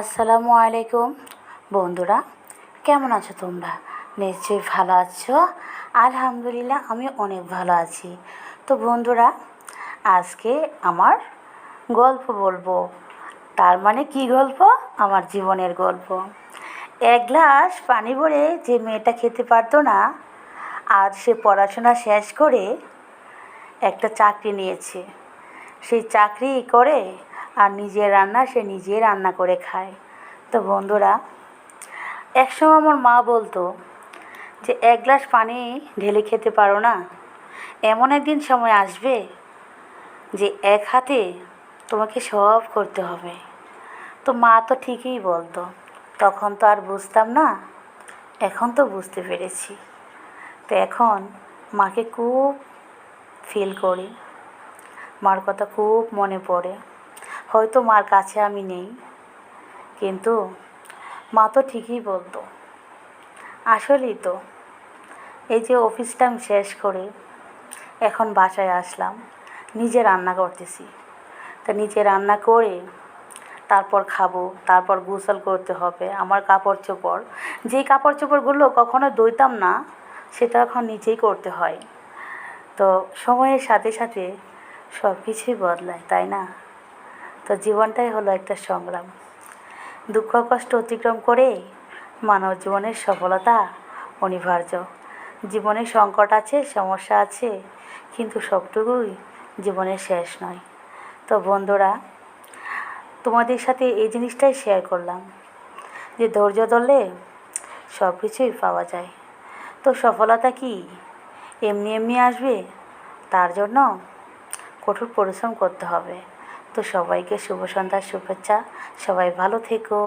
আসসালামু আলাইকুম। বন্ধুরা, কেমন আছো তোমরা? নিশ্চয়ই ভালো আছো। আলহামদুলিল্লাহ আমি অনেক ভালো আছি। তো বন্ধুরা, আজকে আমার গল্প বলব। তার মানে কি গল্প? আমার জীবনের গল্প। এক গ্লাস পানি ভরে যে মেয়েটা খেতে পারতো না, আর সে পড়াশোনা শেষ করে একটা চাকরি নিয়েছে। সেই চাকরি করে আর নিজের রান্না সে নিজে রান্না করে খায়। তো বন্ধুরা, একসময় আমার মা বলতো যে, এক গ্লাস পানি ঢেলে খেতে পারো না। এমন একদিন সময় আসবে যে, এক হাতে তোমাকে সব করতে হবে। তো মা তো ঠিকই বলতো। তখন তো আর বুঝতাম না, এখন তো বুঝতে পেরেছি। তো এখন মাকে খুব ফিল করি। মার কথা খুব মনে পড়ে। হয়তো মার কাছে আমি নেই। কিন্তু মা তো ঠিকই বলতো। আসলেই তো, এই যে অফিসটা আমি শেষ করে এখন বাসায় আসলাম, নিজে রান্না করতেছি। তা নিজে রান্না করে তারপর খাব, তারপর গোসল করতে হবে, আমার কাপড় চোপড়। যেই কাপড় চোপড়গুলো কখনো ধুইতাম না, সেটা এখন নিজেই করতে হয়। তো সময়ের সাথে সাথে সব কিছুই বদলায়, তাই না? তো জীবনটাই হলো একটা সংগ্রাম। দুঃখ কষ্ট অতিক্রম করে মানব জীবনের সফলতা অনিবার্য। জীবনে সংকট আছে, সমস্যা আছে, কিন্তু সবটুকুই জীবনের শেষ নয়। তো বন্ধুরা, তোমাদের সাথে এই জিনিসটাই শেয়ার করলাম, যে ধৈর্য ধরলে সব কিছুই পাওয়া যায়। তো সফলতা কি? এমনি এমনি আসবে, তার জন্য কঠোর পরিশ্রম করতে হবে। তো সবাইকে শুভ সন্ধ্যার শুভেচ্ছা। সবাই ভালো থেকো।